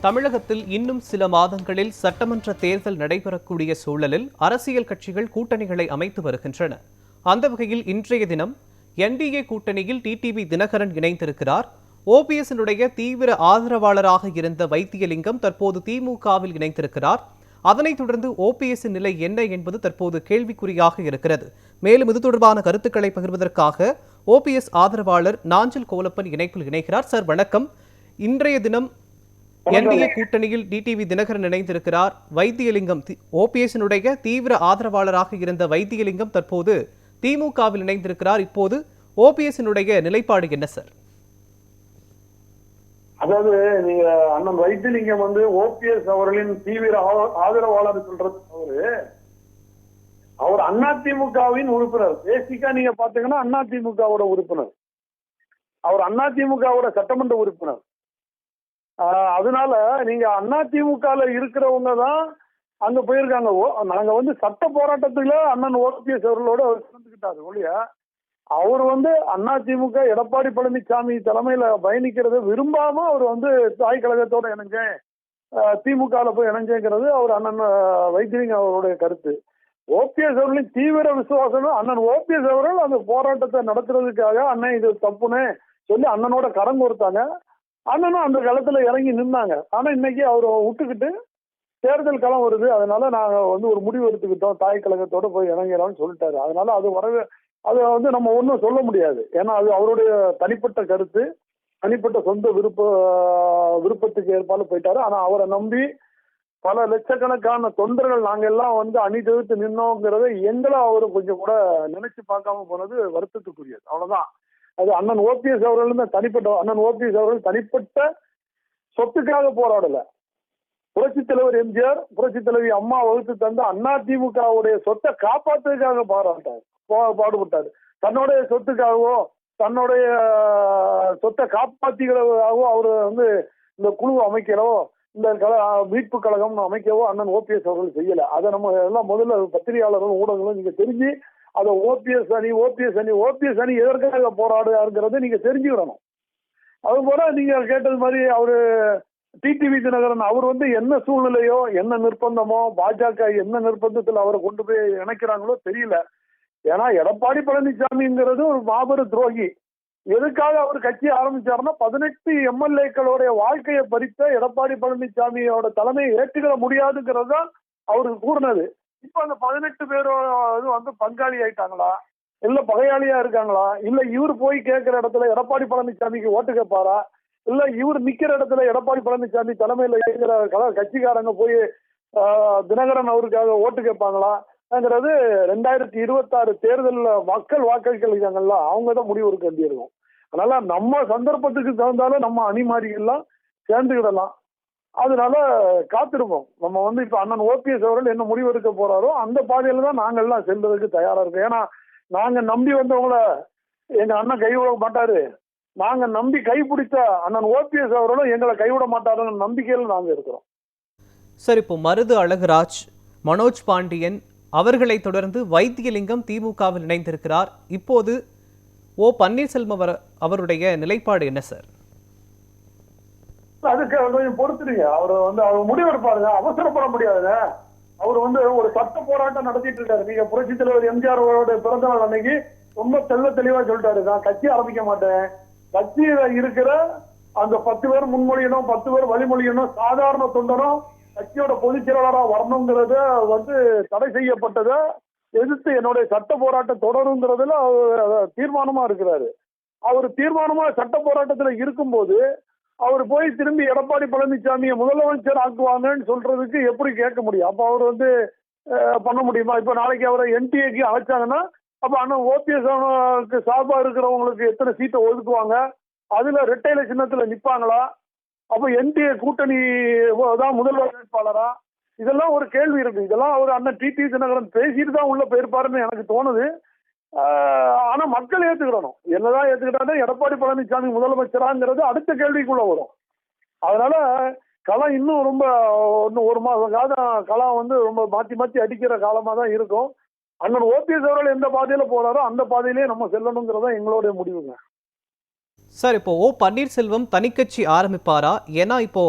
தமிழகத்தில் இன்னும் சில மாதங்களில் சட்டமன்ற தேர்தல் நடைபெறக்கூடிய சூழலில் அரசியல் கட்சிகள் கூட்டணிகளை அமைத்து வருகின்றன. அந்த வகையில் இன்றைய தினம் என்டிஏ கூட்டணியில் டிடிவி தினகரன் இணைந்திருக்கிறார். ஓபிஎஸ்னுடைய தீவிர ஆதரவாளராக இருந்த வைத்தியலிங்கம் தற்போது திமுகவில் இணைந்திருக்கிறார். அதனைத் தொடர்ந்து ஓபிஎஸ் நிலை என்ன என்பது தற்போது கேள்விக்குறியாக இருக்கிறது. மேலும் இது தொடர்பான கருத்துக்களை பகிர்வதற்காக ஓபிஎஸ் ஆதரவாளர் நாஞ்சில் கோலப்பன் இணைப்பில் இணைகிறார். சார் வணக்கம். இன்றைய தினம் என்டிஏ கூட்டணியில் டிடிவி தினகரன் இணைந்திருக்கிறார். வைத்தியலிங்கம் ஓபிஎஸ்னுடைய தீவிர ஆதரவாளராக இருந்த வைத்தியலிங்கம் தற்போது திமுகவில் இணைந்திருக்கிறார். இப்போது ஓபிஎஸ்னுடைய நிலைப்பாடு என்ன சார்? அதாவது நீங்க அண்ணன் வைத்திலிங்கம் வந்து ஓபிஎஸ் அவர்களின் தீவிர ஆதரவாளர் சொல்றது அவரு அவர் அதிமுகவின் உறுப்பினர். பேசிக்கா நீங்க பாத்தீங்கன்னா அதிமுகவோட உறுப்பினர். அவர் அதிமுகவோட சட்டமன்ற உறுப்பினர். அதனால நீங்க அண்ணா அதிமுகல இருக்கிறவங்க தான் அங்க போயிருக்காங்க. ஓ- நாங்க வந்து சட்ட போராட்டத்துல அண்ணன் ஓபிஎஸ் அவர்களோட அவர் கலந்துக்கிட்டாரு ஒழிய அவர் வந்து அண்ணா திமுக எடப்பாடி பழனிசாமி தலைமையில பயணிக்கிறத விரும்பாம அவர் வந்து தாய் கழகத்தோட இணைஞ்சேன் அஹ் திமுகல போய் இணைஞ்சேங்கிறது அவர் அண்ணன் அஹ், அவருடைய கருத்து. ஓபிஎஸ் அவர்களின் தீவிர விசுவாசம் அண்ணன் ஓபிஎஸ் அவர்கள் அந்த போராட்டத்தை நடத்துறதுக்காக அண்ணன் இது தப்புன்னு சொல்லி அண்ணனோட கரம் கொடுத்தாங்க அண்ணனும் அந்த களத்துல இறங்கி நின்னாங்க. ஆனா இன்னைக்கு அவர் விட்டுக்கிட்டு தேர்தல் களம் வருது. அதனால நாங்க வந்து ஒரு முடிவு எடுத்துக்கிட்டோம். தாய் கழகத்தோட போய் இறங்கிறோம்னு சொல்லிட்டாரு. அதனால அது வரவே அதை வந்து நம்ம ஒன்றும் சொல்ல முடியாது. ஏன்னா அது அவருடைய தனிப்பட்ட கருத்து தனிப்பட்ட சொந்த விருப்ப விருப்பத்துக்கு ஏற்பாடு போயிட்டாரு. ஆனா அவரை நம்பி பல லட்சக்கணக்கான தொண்டர்கள் நாங்க எல்லாம் வந்து அணி தவிர்த்து நின்னோங்கிறத எங்களை அவர் கொஞ்சம் கூட நினைச்சு பார்க்காம போனது வருத்தத்துக்குரியது. அவ்வளவுதான். அது அண்ணன் ஓபிஎஸ் அவர்கள் தனிப்பட்ட அண்ணன் ஓபிஎஸ் அவர்கள் தனிப்பட்ட சொத்துக்காக போராடல. புரட்சி தலைவர் எம்ஜிஆர் புரட்சி தலைவி அம்மா வகுத்து தந்த அண்ணா திமுகவுடைய சொத்தை காப்பாற்றுறதுக்காக பாராட்டார். பாடுபட்டார் பாடுபட்டாரு. தன்னுடைய சொத்துக்காகவோ தன்னுடைய சொத்தை காப்பாத்திக்கிறதாகவோ அவர் வந்து இந்த குழு அமைக்கிறவோ இந்த கல மீட்பு கழகம் அமைக்கவோ அண்ணன் ஓபிஎஸ் அவர்கள் செய்யல. அதை நம்ம எல்லாம் முதல்ல பத்திரிகையாளர்களும் ஊடகங்களும் நீங்க தெரிஞ்சு அதை ஓபிஎஸ் அணி ஓபிஎஸ் அணி ஓபிஎஸ் அணி எதற்காக போராடுறாருங்கிறத நீங்க தெரிஞ்சுக்கிடணும் அது போல நீங்க கேட்டது மாதிரி அவரு டிடிவி தினகரன் அவர் வந்து என்ன சூழ்நிலையோ என்ன நிர்பந்தமோ பாஜக என்ன நிர்பந்தத்தில் அவரை கொண்டு போய் இணைக்கிறாங்களோ தெரியல. ஏன்னா எடப்பாடி பழனிசாமிங்கிறது ஒரு மாபெரும் துரோகி. எதுக்காக அவர் கட்சி ஆரம்பிச்சாருன்னா பதினெட்டு எம்எல்ஏக்களுடைய வாழ்க்கையை பறித்த எடப்பாடி பழனிசாமியோட தலைமையை ஏற்றுக்கிற முடியாதுங்கிறது தான் அவருக்கு கூறினது. இப்ப அந்த பதினெட்டு பேரும் இது வந்து பங்காளி ஆயிட்டாங்களா? இல்ல பகையாளியா இருக்காங்களா? இல்ல இவர் போய் கேட்கிற இடத்துல எடப்பாடி பழனிசாமிக்கு ஓட்டு கேட்பாரா இல்ல இவர் நிக்கிற இடத்துல எடப்பாடி பழனிசாமி தலைமையில இருக்கிற கட்சிக்காரங்க போய் தினகரன் அவருக்காக ஓட்டு கேட்பாங்களா ங்கிறது ரெண்டாயிரத்தி இருபத்தாறு தேர்தலில் மக்கள் வாக்களிக்கிறாங்கல்ல அவங்க தான் முடிவு எடுக்க வேண்டியிருக்கும். அதனால நம்ம சந்தர்ப்பத்துக்கு தகுந்தாலும் நம்ம அணிமாரிகள்லாம் சேர்ந்துக்கிடலாம். அதனால காத்திருப்போம். நம்ம வந்து இப்ப அண்ணன் ஓபிஎஸ் அவர்கள் என்ன முடிவு எடுக்க போறாரோ அந்த பாதையில தான் நாங்கள்லாம் செல்றதுக்கு தயாரா இருக்கோம். ஏன்னா நாங்க நம்பி வந்தவங்கள எங்க அண்ணன் கைவிட மாட்டாரு. நாங்க நம்பி கைப்பிடித்த அண்ணன் ஓபிஎஸ் அவர்களும் எங்களை கைவிட மாட்டாருன்னு நம்பிக்கையில் நாங்க இருக்கிறோம். சார் இப்போ மருது அழகுராஜ் மனோஜ் பாண்டியன் அவர்களை தொடர்ந்து வைத்தியலிங்கம் திமுகவில் இணைந்திருக்கிறார். இப்போது ஓ பன்னீர்செல்வம் அவர்- அவருடைய நிலைப்பாடு என்ன சார்? அதுக்கு கொஞ்சம் பொறுத்துடுங்க. அவர் வந்து அவர் முடிவெடுப்பாருங்க. அவசரப்பட முடியாதுங்க. அவர் வந்து ஒரு சட்ட போராட்டம் நடத்திட்டு இருக்காரு. நீங்க புரட்சி தலைவர் எம்ஜிஆர் பிறந்த நாள் அன்னைக்கு ரொம்ப தெல்ல தெளிவா சொல்லிட்டாரு. நான் கட்சி ஆரம்பிக்க மாட்டேன். கட்சியில இருக்கிற அந்த பத்து பேர் முன்மொழியனும் பத்து பேர் வழிமொழியனும் சாதாரண தொண்டரும் கட்சியோட பொதுச் செயலாளரா வரணுங்கிறத வந்து தடை செய்யப்பட்டதை எதிர்த்து என்னுடைய சட்ட போராட்டம் தொடருங்கிறதுல அவர் தீர்மானமா இருக்கிறாரு. அவர் தீர்மானமா சட்ட போராட்டத்துல இருக்கும்போது அவர் போய் திரும்பி எடப்பாடி பழனிசாமியை முதலமைச்சர் ஆக்குவாங்கன்னு சொல்றதுக்கு எப்படி கேட்க முடியும்? அப்ப அவர் வந்து பண்ண முடியுமா? இப்ப நாளைக்கு அவரை என்டிஏக்கு அழைச்சாங்கன்னா அப்ப அண்ணன் ஓபிஎஸ் சார்பா இருக்கிறவங்களுக்கு எத்தனை சீட்டை ஒதுக்குவாங்க? அதுல ரெட்டையில சின்னத்துல நிப்பாங்களா? அப்ப என்டிஏ கூட்டணி தான் முதல்வர் வேட்பாளரா? இதெல்லாம் ஒரு கேள்வி இருக்கு. இதெல்லாம் அவர் அண்ணன் டிடி தினகரன் பேசிட்டு தான் உள்ள போயிருப்பாருன்னு எனக்கு தோணுது. ஆனா மக்கள் ஏத்துக்கிறணும் என்னதான் ஏத்துக்கிட்டாலும் எடப்பாடி பழனிசாமி முதலமைச்சராங்கிறது அடுத்த கேள்விக்குள்ள வரும். அதனால களம் இன்னும் ரொம்ப இன்னும் ஒரு மாதம் காலம் களம் வந்து ரொம்ப மாத்தி மாத்தி அடிக்கிற காலமா தான் இருக்கும். அண்ணன் ஓபிஎஸ் அவர்கள் எந்த பாதையில போறாரோ அந்த பாதையிலேயே நம்ம செல்லணுங்கிறதா எங்களுடைய முடிவுங்க. சார் இப்போ ஓ பன்னீர்செல்வம் தனிக்கட்சி ஆரம்பிப்பாரா? ஏன்னா இப்போ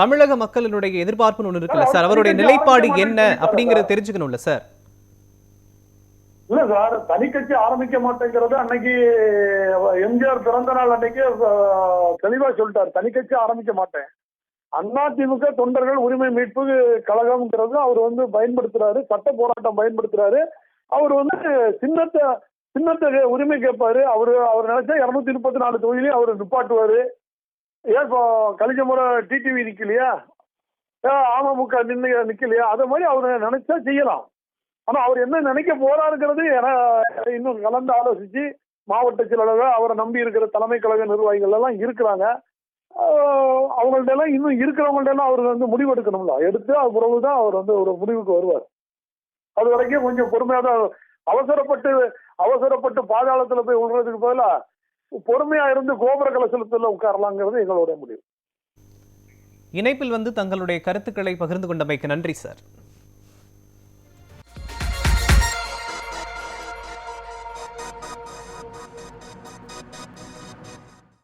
தமிழக மக்களினுடைய எதிர்பார்ப்புன்னு ஒண்ணு இருக்குல்ல சார், சார் அவர் அவருடைய நிலைப்பாடு என்ன அப்படிங்கறத தெரிஞ்சுக்கணும்ல சார். இல்ல சார் தனி கட்சி ஆரம்பிக்க மாட்டேங்கிறது அன்னைக்கு எம்ஜிஆர் பிறந்த நாள் அன்னைக்கு தெளிவா சொல்லிட்டாரு. தனி கட்சி ஆரம்பிக்க மாட்டேன். அதிமுக தொண்டர்கள் உரிமை மீட்பு கழகம்ங்கிறது அவர் வந்து பயன்படுத்துறாரு சட்ட போராட்டம் பயன்படுத்துறாரு. அவர் வந்து சின்னத்தை சின்னத்தை உரிமை கேட்பாரு. அவரு அவர் நினைச்சா இருநூத்தி முப்பத்தி நாலு தொகுதியிலையும் அவர் நிப்பாட்டுவாரு. ஏன் இப்போ கழிஞ்ச முறை டிடிவி நிக்கலையா? ஏன் அமமுக நின்று நிக்கலையா? அதே மாதிரி அவர் நினைச்சா செய்யலாம். ஆனா அவர் என்ன நினைக்க போறாருங்கிறது இன்னும் கலந்து ஆலோசிச்சு மாவட்ட செயலாளர் அவரை நம்பி இருக்கிற தலைமை கழக நிர்வாகிகள் எல்லாம் இருக்கிறாங்க. அவங்கள்ட்ட எல்லாம் இன்னும் இருக்கிறவங்கள்ட்ட எல்லாம் அவர் வந்து முடிவு எடுக்கணும்ல எடுத்து அது பிறகுதான் அவர் வந்து ஒரு முடிவுக்கு வருவார். அது வரைக்கும் கொஞ்சம் பொறுமையாக தான் அவசரப்பட்டு அவசரப்பட்டு பாதாளத்துல போய் விழுறதுக்கு பதிலா பொறுமையா இருந்து கோபுர கலசலத்துல உட்காரலாங்கிறது எங்களுடைய முடிவு. இணைப்பில் வந்து தங்களுடைய கருத்துக்களை பகிர்ந்து கொண்டமைக்கு நன்றி சார்.